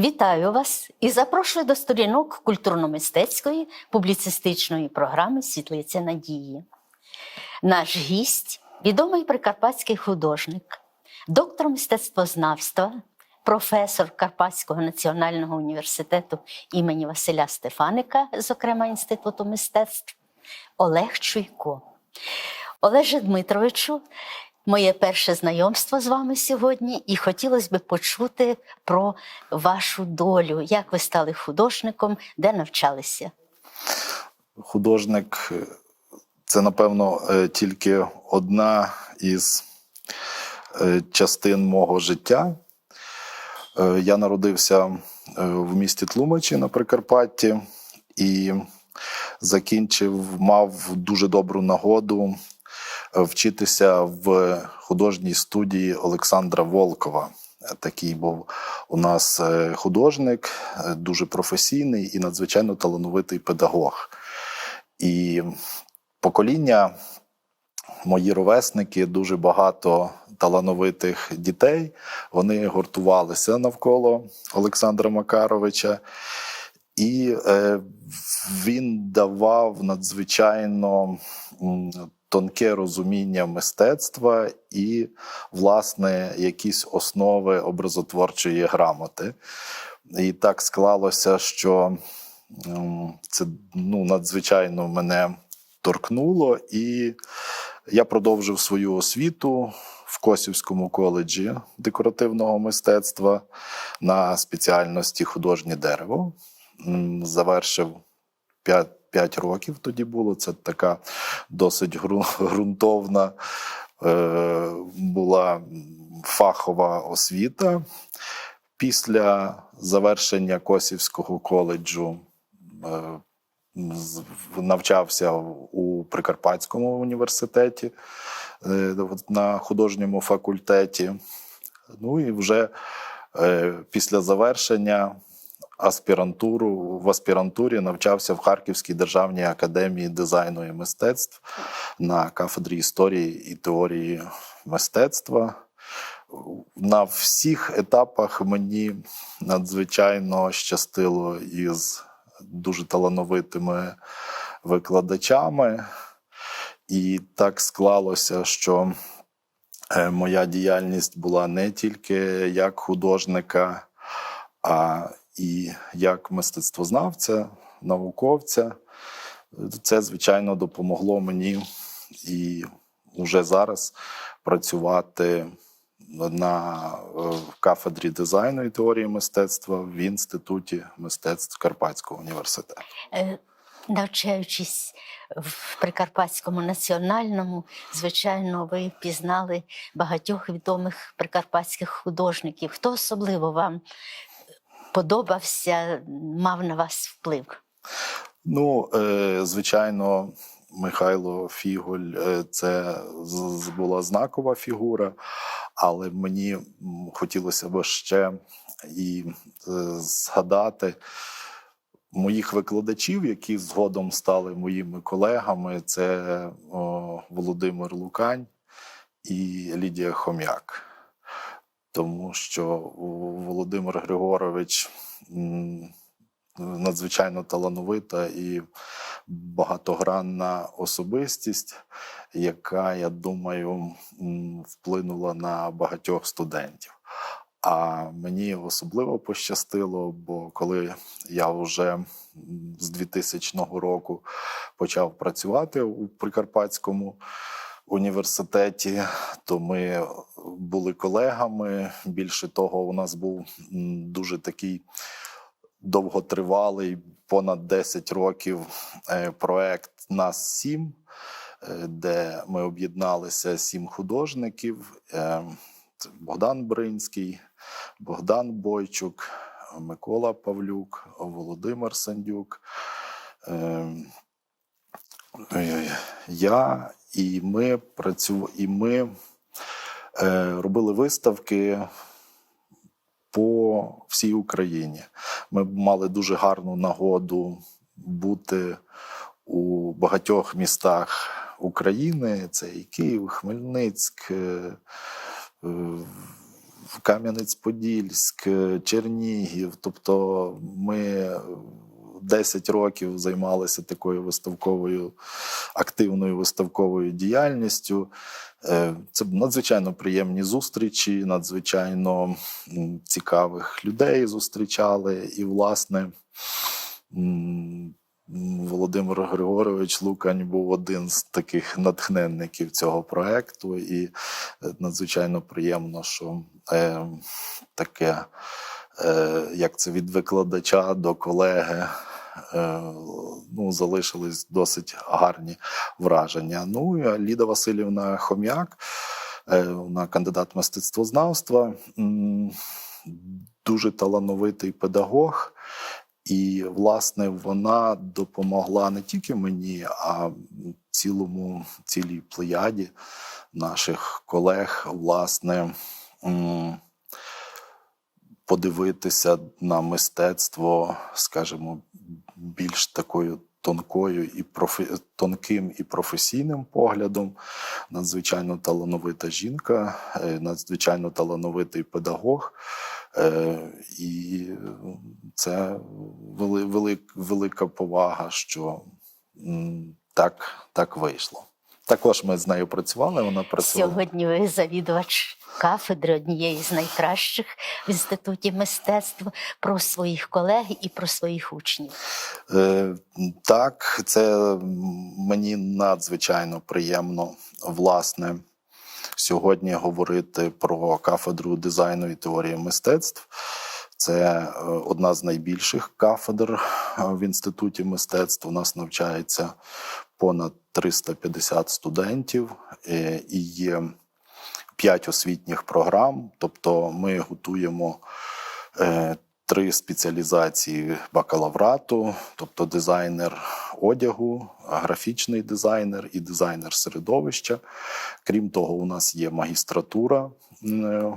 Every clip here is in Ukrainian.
Вітаю вас і запрошую до сторінок культурно-мистецької публіцистичної програми Світлиця Надії. Наш гість відомий прикарпатський художник, доктор мистецтвознавства, професор Карпатського національного університету імені Василя Стефаника, зокрема Інституту мистецтв, Олег Чуйко. Олеже Дмитровичу, моє перше знайомство з вами сьогодні, і хотілося б почути про вашу долю, як ви стали художником, де навчалися. Художник е, це, напевно, е, тільки одна із е, частин мого життя. Я народився в місті Тлумачі на Прикарпатті і закінчив, мав дуже добру нагоду вчитися в художній студії Олександра Волкова. Такий був у нас е, художник, е, дуже професійний і надзвичайно талановитий педагог. І покоління, мої ровесники, дуже багато талановитих дітей. Вони гуртувалися навколо Олександра Макаровича, і е, він давав надзвичайно тонке розуміння мистецтва і, власне, якісь основи образотворчої грамоти. І так склалося, що ем, це ну, надзвичайно мене торкнуло, і я продовжив свою освіту в Косівському коледжі декоративного мистецтва на спеціальності художнє дерево. Завершив 5, 5 років тоді було. Це така досить ґрунтовна е, була фахова освіта. Після завершення Косівського коледжу е, навчався у Прикарпатському університеті е, на художньому факультеті. Ну і вже е, після завершення аспірантуру в аспірантурі навчався в Харківській державній академії дизайну і мистецтв на кафедрі історії і теорії мистецтва. На всіх етапах мені надзвичайно щастило із дуже талановитими викладачами. І так склалося, що е, моя діяльність була не тільки як художника, а і як мистецтвознавця, науковця. Це, звичайно, допомогло мені і вже зараз працювати на е, кафедрі дизайну і теорії мистецтва в інституті мистецтв Карпатського університету. Е, Навчаючись в Прикарпатському національному, звичайно, ви пізнали багатьох відомих прикарпатських художників. Хто особливо вам подобався, мав на вас вплив? Ну, е, звичайно, Михайло Фіголь е, це була знакова фігура, але мені хотілося б ще і е, згадати моїх викладачів, які згодом стали моїми колегами. Це Володимир Лукань і Лідія Хом'як. Тому що Володимир Григорович надзвичайно талановита і багатогранна особистість, яка, я думаю, вплинула на багатьох студентів. А мені особливо пощастило, бо коли я вже з 2000 року почав працювати у Прикарпатському університеті, то ми були колегами. Більше того, у нас був дуже такий довготривалий, понад 10 років е, проект Нас сім, е, де ми об'єдналися сім художників: Е, Богдан Бринський, Богдан Бойчук, Микола Павлюк, Володимир Сандюк. Я і ми працю... і ми робили виставки по всій Україні. Ми мали дуже гарну нагоду бути у багатьох містах України. Це і Київ, Хмельницьк, е, е, Кам'янець-Подільськ, е, Чернігів. Тобто ми 10 років займалися такою виставковою активною виставковою діяльністю. Е, Це надзвичайно приємні зустрічі, надзвичайно цікавих людей зустрічали. І, власне, Володимир Григорович Лукань був один з таких натхненників цього проекту, і е, надзвичайно приємно, що е, таке, е, як це від викладача до колеги. Е, Ну, залишились досить гарні враження. Ну і Ліда Васильівна Хом'як, е, вона кандидат мистецтвознавства, дуже талановитий педагог. І, власне, вона допомогла не тільки мені, а цілому цілій плеяді наших колег, власне, подивитися на мистецтво, скажімо, більш такою тонкою і профі... тонким і професійним поглядом. Надзвичайно талановита жінка, е, надзвичайно талановитий педагог. Е, І це вели, велик, велика повага, що так, так вийшло. Також ми з нею працювали. Вона працювала. Сьогодні ви завідувач кафедри однієї з найкращих в інституті мистецтва про своїх колег і про своїх учнів. Е, Так, це мені надзвичайно приємно, власне, сьогодні говорити про кафедру дизайну і теорії мистецтв. Це е, одна з найбільших кафедр е, в інституті мистецтв. У нас навчається понад 350 студентів е, і є п'ять освітніх програм. Тобто ми готуємо е, три спеціалізації бакалаврату, тобто дизайнер одягу, графічний дизайнер і дизайнер середовища. Крім того, у нас є магістратура е,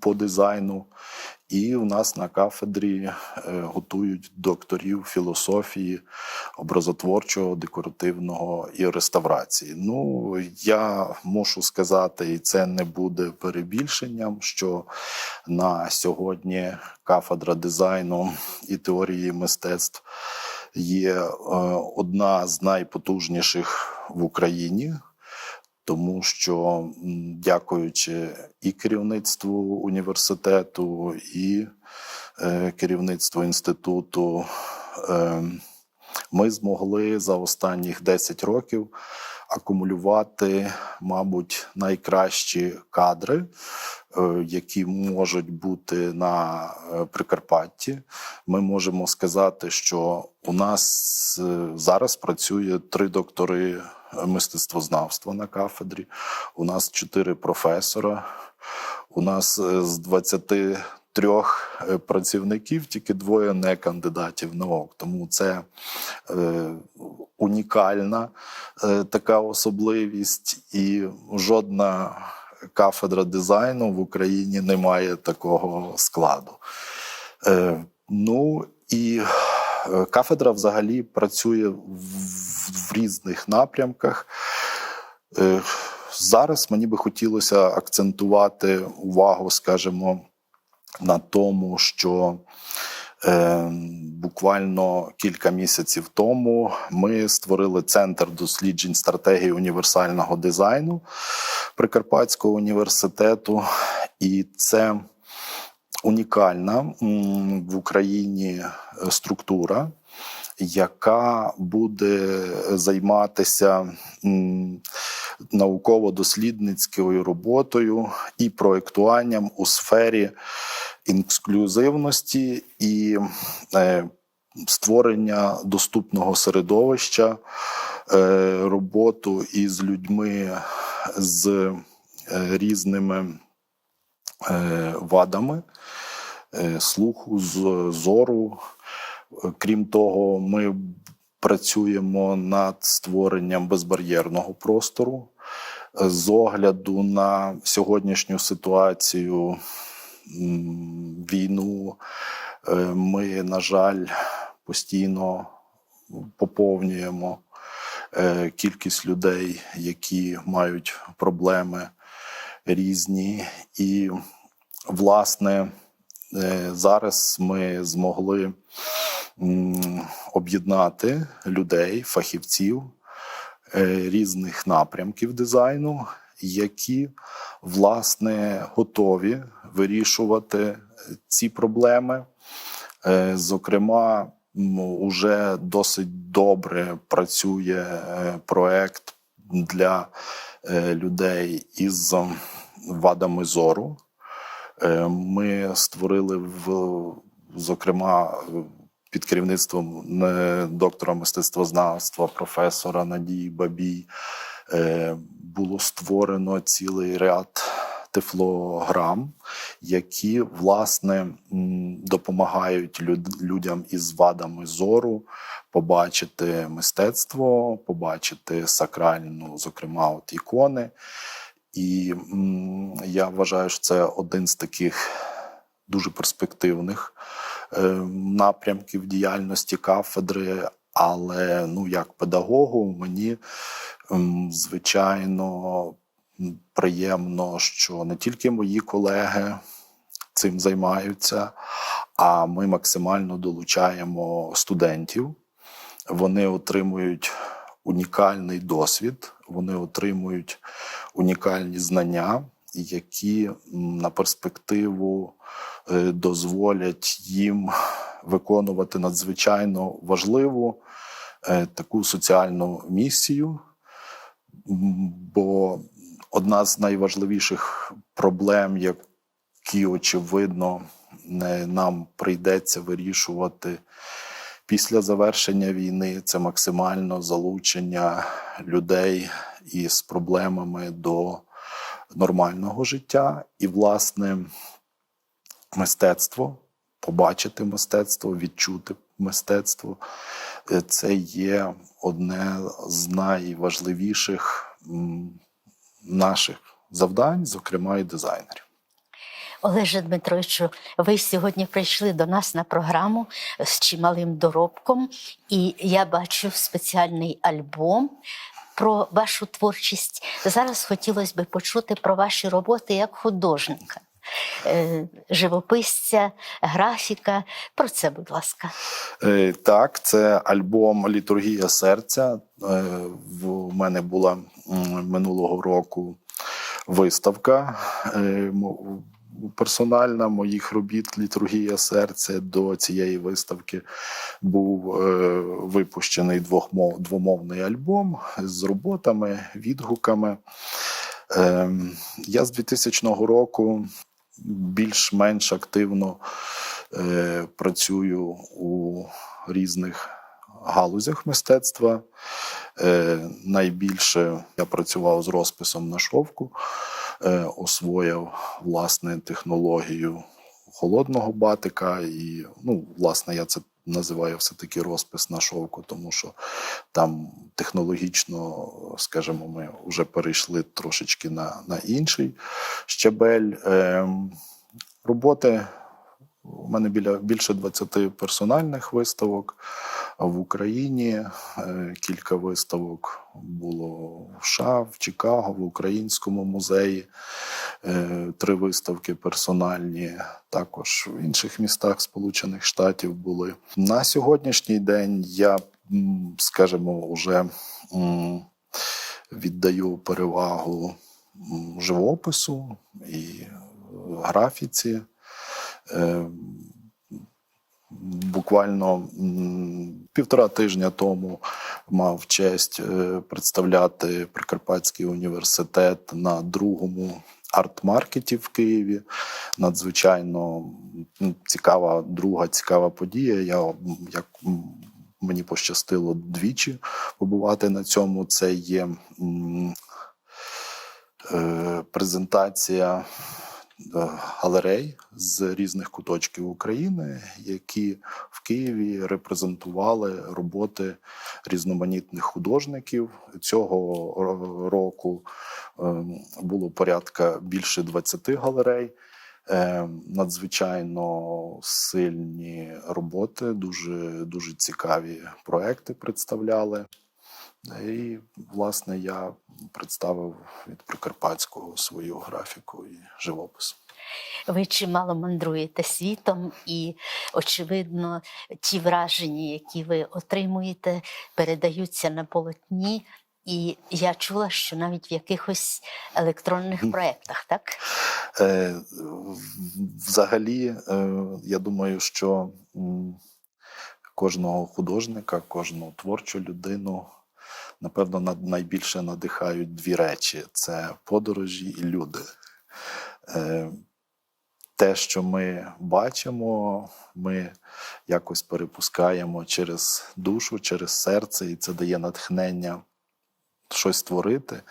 по дизайну. І у нас на кафедрі е, готують докторів філософії, образотворчого, декоративного і реставрації. Ну, я мушу сказати, і це не буде перебільшенням, що на сьогодні кафедра дизайну і теорії мистецтв є е, одна з найпотужніших в Україні. Тому що, дякуючи і керівництву університету, і е, керівництву інституту, е, ми змогли за останніх 10 років акумулювати, мабуть, найкращі кадри, е, які можуть бути на Прикарпатті. Ми можемо сказати, що у нас зараз працює три доктори мистецтвознавства на кафедрі. У нас чотири професора. У нас е, з 23 е, працівників тільки двоє не кандидатів наук. Тому це е, унікальна е, така особливість, і жодна кафедра дизайну в Україні не має такого складу. Е, ну і кафедра взагалі працює в, в різних напрямках. Е, Зараз мені би хотілося акцентувати увагу, скажімо, на тому, що е, буквально кілька місяців тому ми створили центр досліджень стратегії універсального дизайну Прикарпатського університету, і це унікальна в Україні е, структура, яка буде займатися науково-дослідницькою роботою і проєктуванням у сфері інклюзивності і е, створення доступного середовища, е, роботу із людьми з різними вадами слуху, з- зору. Е, Крім того, ми працюємо над створенням безбар'єрного простору. Е, З огляду на сьогоднішню ситуацію, війну, е, ми, на жаль, постійно поповнюємо е, кількість людей, які мають проблеми різні. І власне, е, зараз ми змогли об'єднати людей, фахівців е, різних напрямків дизайну, які власне готові вирішувати ці проблеми. Е, Зокрема, уже досить добре працює е, проект для е, людей із вадами зору. Е, Ми створили в зокрема під керівництвом доктора мистецтвознавства, професора Надії Бабій, е, було створено цілий ряд тефлограм, які власне допомагають людям із вадами зору побачити мистецтво, побачити сакральну, зокрема, от ікони. І я вважаю, що це один з таких дуже перспективних е, напрямків діяльності кафедри. Але ну, як педагогу, мені звичайно приємно, що не тільки мої колеги цим займаються, а ми максимально долучаємо студентів. Вони отримують унікальний досвід, вони отримують унікальні знання, які на перспективу е, дозволять їм виконувати надзвичайно важливу е, таку соціальну місію. Бо одна з найважливіших проблем, які очевидно нам прийдеться вирішувати після завершення війни, це максимально залучення людей із проблемами до нормального життя. І, власне, мистецтво, побачити мистецтво, відчути мистецтво е, це є одне з найважливіших наших завдань, зокрема і дизайнерів. Олеже Дмитровичу, ви сьогодні прийшли до нас на програму з чималим доробком, і я бачу спеціальний альбом про вашу творчість. Зараз хотілося б почути про ваші роботи як художника, е, живописця, графіка. Про це, будь ласка. Е, Так, це альбом Літургія серця. Е, В мене була минулого року виставка е, персональна моїх робіт Літургія серця. До цієї виставки був е, випущений двохмов, двомовний альбом з роботами, відгуками. Е, Я з 2000 року більш-менш активно е, працюю у різних галузях мистецтва. Е, найбільше я працював з розписом на шовку, освоїв власне технологію холодного батика. І, ну, власне, я це називаю все-таки розпис на шовку, тому що там технологічно, скажімо, ми вже перейшли трошечки на, на інший щабель. Ем, роботи у мене біля більше 20 персональних виставок в Україні. е, Кілька виставок було в США, в Чикаго, в Українському музеї. е, Три виставки персональні, також в інших містах Сполучених Штатів були. На сьогоднішній день я, скажімо, вже віддаю перевагу живопису і е, графіці. Буквально півтора тижня тому мав честь е, представляти Прикарпатський університет на другому арт-маркеті в Києві. Надзвичайно цікава, друга цікава подія. Я як мені пощастило двічі побувати на цьому. Це є е, презентація галерей з різних куточків України, які в Києві репрезентували роботи різноманітних художників. Цього року е, було порядка більше 20 галерей. Е, Надзвичайно сильні роботи, дуже, дуже цікаві проекти представляли. І, власне, я представив від Прикарпатського свою графіку і живопис. Ви чимало мандруєте світом, і, очевидно, ті враження, які ви отримуєте, передаються на полотні. І я чула, що навіть в якихось електронних проєктах, так? Е, Взагалі, е, я думаю, що кожного художника, кожну творчу людину, напевно, найбільше надихають дві речі: це подорожі і люди. Е, Те, що ми бачимо, ми якось перепускаємо через душу, через серце, і це дає натхнення щось створити.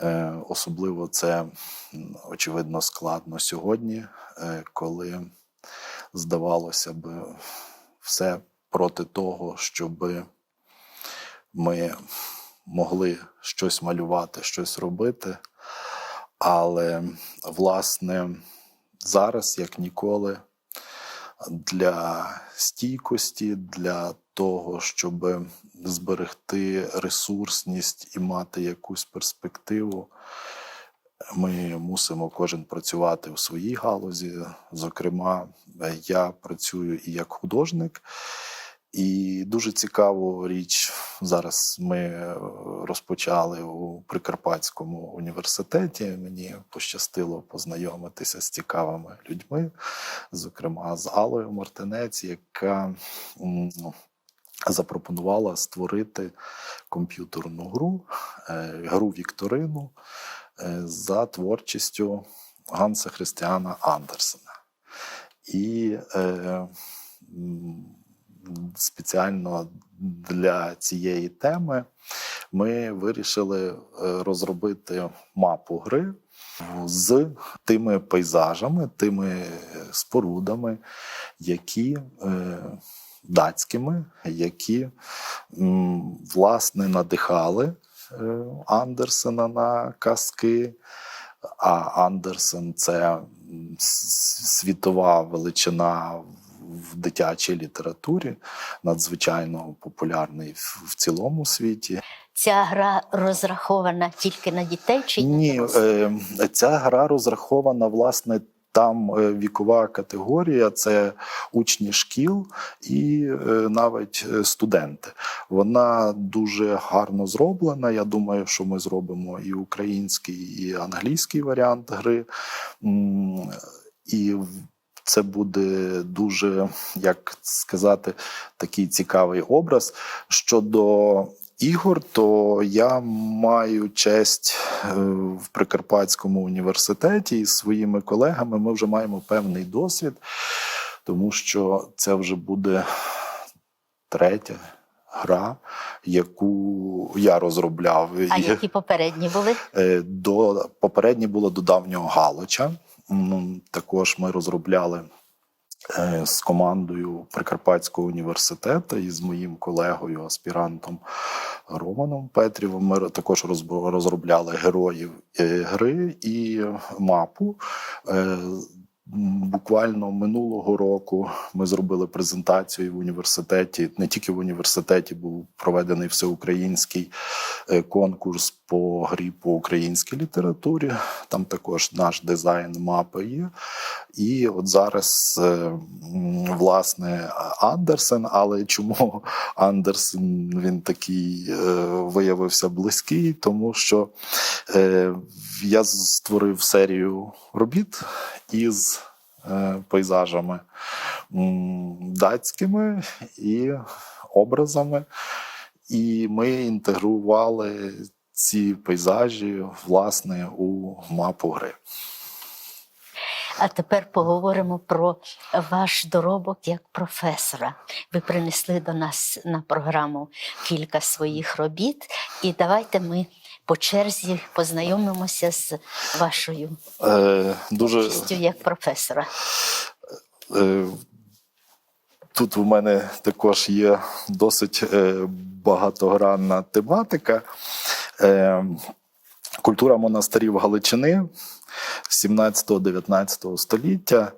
Е, Особливо це очевидно складно сьогодні, е, коли здавалося б все проти того, щоб ми могли щось малювати, щось робити. Але власне зараз, як ніколи, для стійкості, для того, щоб зберегти ресурсність і мати якусь перспективу, ми мусимо кожен працювати у своїй галузі. Зокрема, я працюю і як художник. І дуже цікаву річ зараз ми е, розпочали у Прикарпатському університеті. Мені пощастило познайомитися з цікавими людьми, зокрема з Алою Мартинець, яка запропонувала створити комп'ютерну гру, е, гру Вікторину е, за творчістю Ганса Христіана Андерсена. І спеціально для цієї теми ми вирішили е, розробити мапу гри з тими пейзажами, тими спорудами, які е, датськими, які власне надихали е, Андерсена на казки. А Андерсен це світова величина в дитячій літературі, надзвичайно популярний в цілому світі. Ця гра розрахована тільки на дітей чи на Ні, е, ця гра розрахована власне. Там е, вікова категорія це учні шкіл і е, навіть студенти. Вона дуже гарно зроблена. Я думаю, що ми зробимо і український, і англійський варіант гри. І це буде дуже, як сказати, такий цікавий образ. Щодо ігор, то я маю честь е, в Прикарпатському університеті із своїми колегами. Ми вже маємо певний досвід, тому що це вже буде третя гра, яку я розробляв. А які попередні були? Е, До попереднє було до давнього Галича. М, Також ми розробляли е, з командою Прикарпатського університету і з моїм колегою, аспірантом Романом Петрівим. Ми також розробляли героїв е, гри і мапу. Буквально минулого року ми зробили презентацію в університеті. Не тільки в університеті був проведений всеукраїнський е, конкурс по грі по українській літературі. Там також наш дизайн мапи є. І от зараз, е, власне, Андерсен, але чому Андерсен він такий е, виявився близький? Тому що я створив серію робіт із пейзажами датськими і образами. І ми інтегрували ці пейзажі власне у мапу гри. А тепер поговоримо про ваш доробок як професора. Ви принесли до нас на програму кілька своїх робіт, і давайте ми по черзі познайомимося з вашою Е, дуже участю як професора. Е, Тут у мене також є досить е, багатогранна тематика. Е, Культура монастирів Галичини 17-19 століття.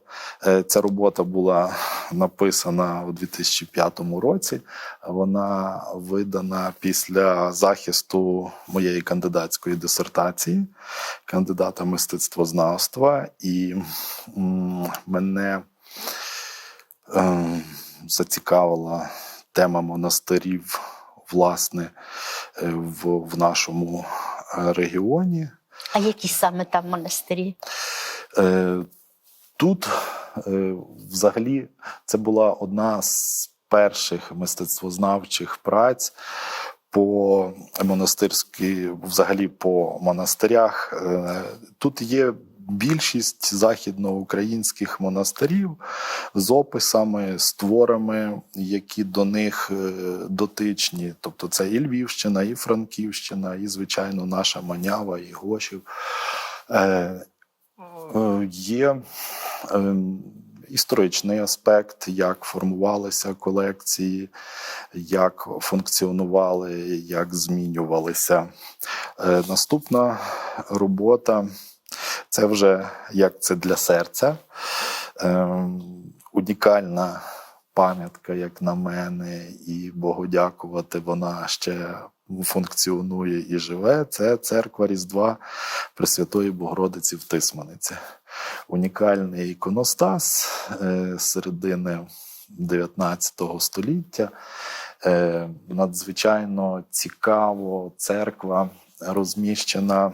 Е, Ця робота була написана у 2005 році. Вона видана після захисту моєї кандидатської дисертації, кандидата мистецтвознавства, і мене е, зацікавила тема монастирів, власне, е, в, в нашому регіоні. А які саме там монастирі? Е, Тут е, взагалі це була одна з перших мистецтвознавчих праць по монастирській, взагалі по монастирях. Е, Тут є більшість західноукраїнських монастирів з описами, з творами, які до них е, дотичні. Тобто це і Львівщина, і Франківщина, і, звичайно, наша Манява, і Гошів. Е, Е, Є е, історичний аспект, як формувалися колекції, як функціонували, як змінювалися. Е, Наступна робота це вже як це для серця. Е, Унікальна пам'ятка, як на мене, і Богу дякувати, вона ще функціонує і живе. Це церква Різдва Пресвятої Богородиці в Тисманиці. Унікальний іконостас е, середини 19 століття. Е, Надзвичайно цікаво церква розміщена.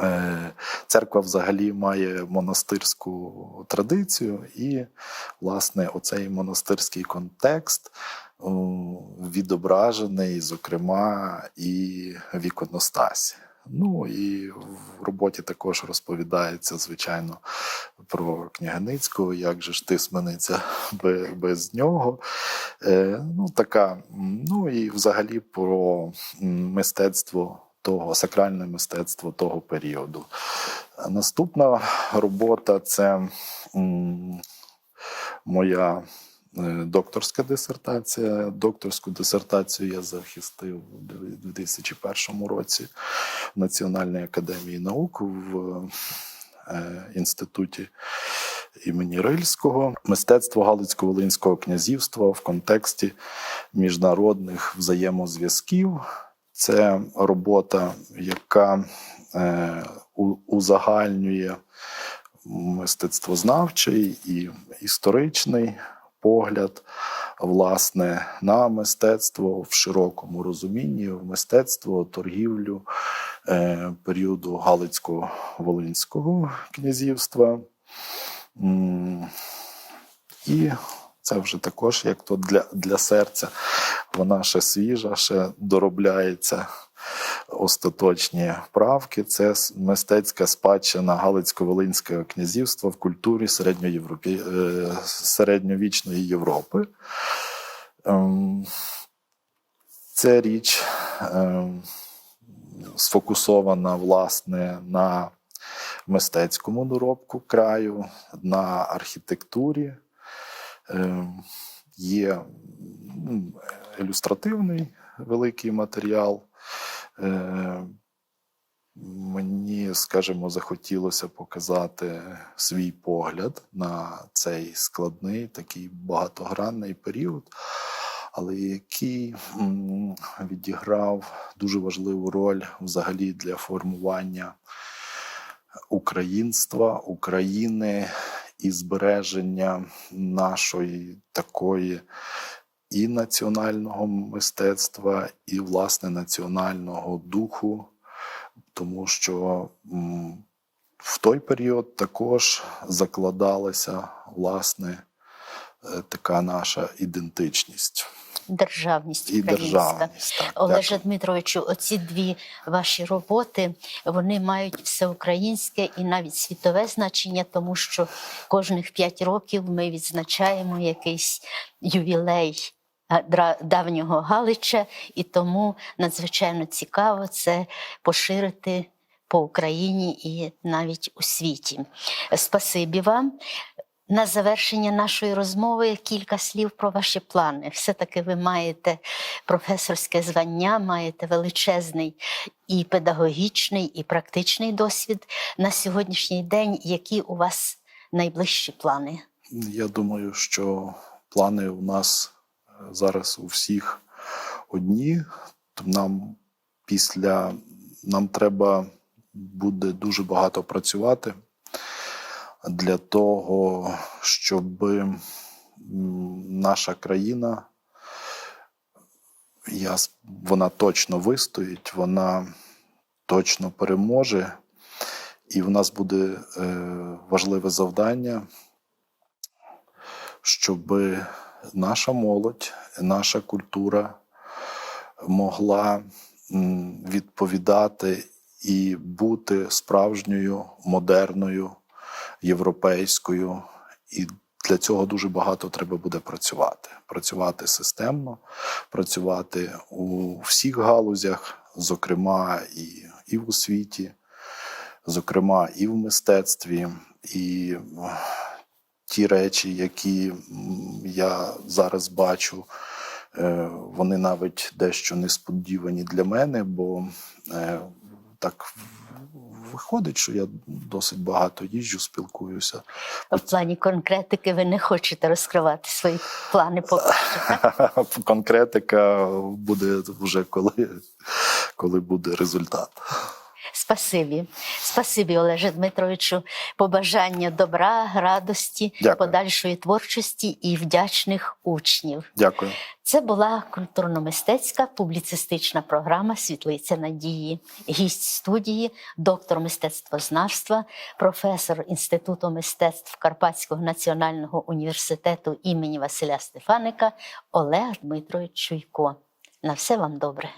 Е, Церква взагалі має монастирську традицію, і, власне, оцей монастирський контекст відображений, зокрема, і в іконостасі. Ну і в роботі також розповідається, звичайно, про Княганицького, як же ж тисмениця без, без нього. Е, ну, така, ну і взагалі про мистецтво того, сакральне мистецтво того періоду. Наступна робота це моя е, докторська дисертація. Докторську дисертацію я захистив у 2001 році в Національній академії наук в е, інституті імені Рильського. Мистецтво Галицько-Волинського князівства в контексті міжнародних взаємозв'язків. Це робота, яка е, узагальнює мистецтвознавчий і історичний погляд, власне, на мистецтво в широкому розумінні, в мистецтво, торгівлю е, періоду Галицько-Волинського князівства. І це вже також як то для, для серця. Вона ще свіжа, ще доробляється остаточні правки. Це мистецька спадщина Галицько-Волинського князівства в культурі середньоєвропі... е, середньовічної Європи. Ем, Ця річ ем, сфокусована власне на мистецькому доробку краю, на архітектурі. Ем, Є ілюстративний великий матеріал. Е, Мені, скажімо, захотілося показати свій погляд на цей складний, такий багатогранний період, але який відіграв дуже важливу роль взагалі для формування українства, України і збереження нашої такої і національного мистецтва, і власне національного духу, тому що в той період також закладалася власне е, така наша ідентичність Державність і українська. державність. Так, Олеже дякую. Дмитровичу, оці дві ваші роботи вони мають всеукраїнське і навіть світове значення, тому що кожних п'ять років ми відзначаємо якийсь ювілей давнього Галича, і тому надзвичайно цікаво це поширити по Україні і навіть у світі. Спасибі вам. На завершення нашої розмови кілька слів про ваші плани. Все-таки ви маєте професорське звання, маєте величезний і педагогічний, і практичний досвід на сьогоднішній день. Які у вас найближчі плани? Я думаю, що плани у нас е, зараз у всіх одні. Нам після нам треба буде дуже багато працювати для того, щоб наша країна, я, вона точно вистоїть, вона точно переможе, і в нас буде е, важливе завдання щоб наша молодь, наша культура могла відповідати і бути справжньою, модерною, європейською. І для цього дуже багато треба буде працювати. Працювати системно, працювати у всіх галузях, зокрема і, і в освіті, зокрема і в мистецтві, і ті речі, які я зараз бачу, е, вони навіть дещо несподівані для мене, бо е, так виходить, що я досить багато їжджу, спілкуюся. В плані конкретики ви не хочете розкривати свої плани поки що. Конкретика буде вже коли, коли буде результат. Спасибі. Спасибі, Олеже Дмитровичу. Побажання добра, радості, Дякую. подальшої творчості і вдячних учнів. Дякую. Це була культурно-мистецька публіцистична програма Світлиця надії. Гість студії, доктор мистецтвознавства, професор Інституту мистецтв Карпатського національного університету імені Василя Стефаника Олег Дмитрович Чуйко. На все вам добре.